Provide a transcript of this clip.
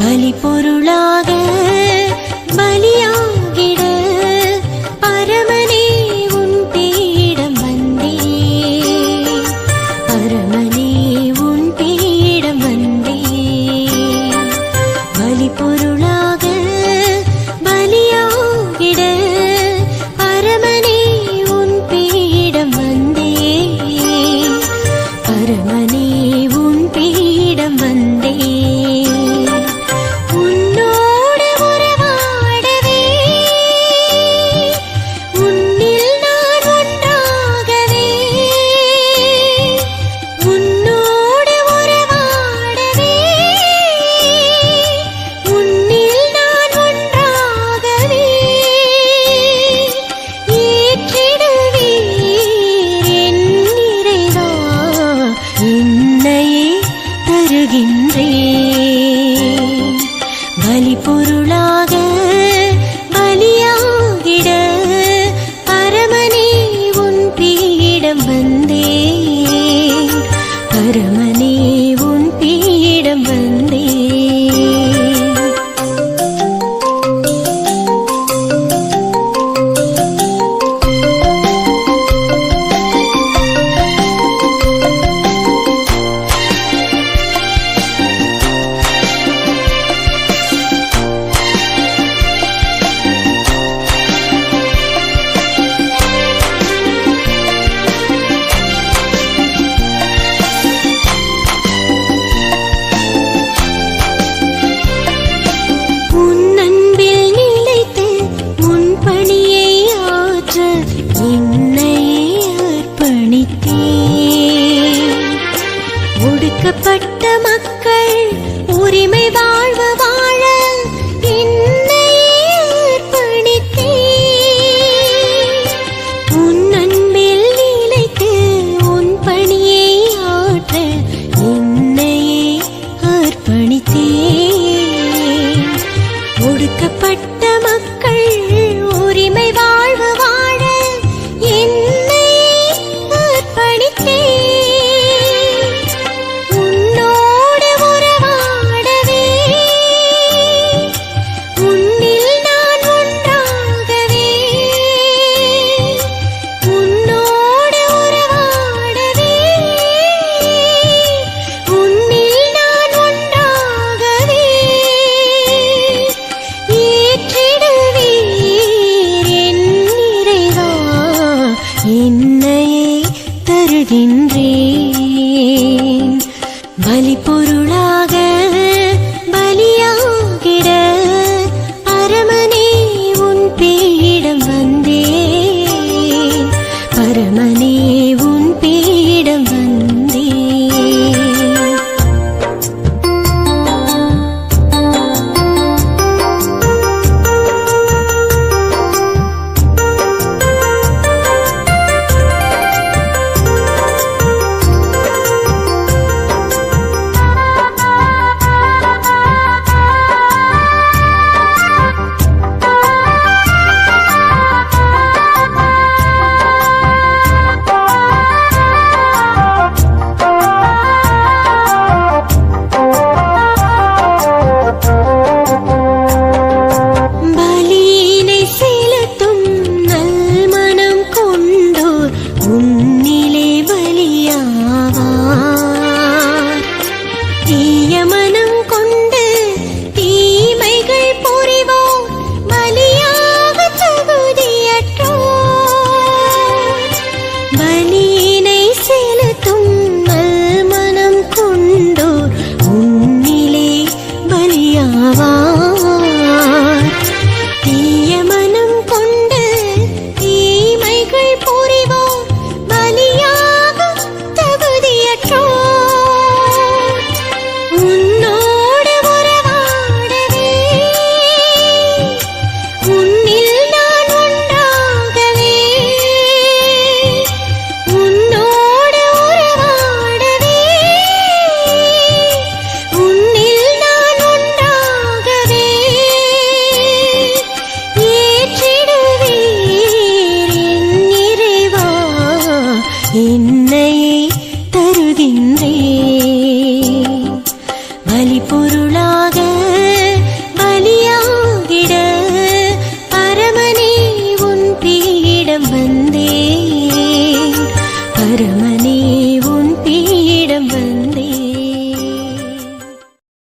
பலி பொருளாக பலியா நின்றே பலி பொருளாக பலியாகிட பரமனே உன் வந்த பாடுபட்ட மக்கள் உரிமை வாழ்வு வாழ உன் அன்பில் நிலைத்து உன் பணியை ஆற்ற என்னையே அர்ப்பணித்தே ஒடுக்கப்பட்ட மக்கள் வருகின்றேன் பலி பொருளா ஆவா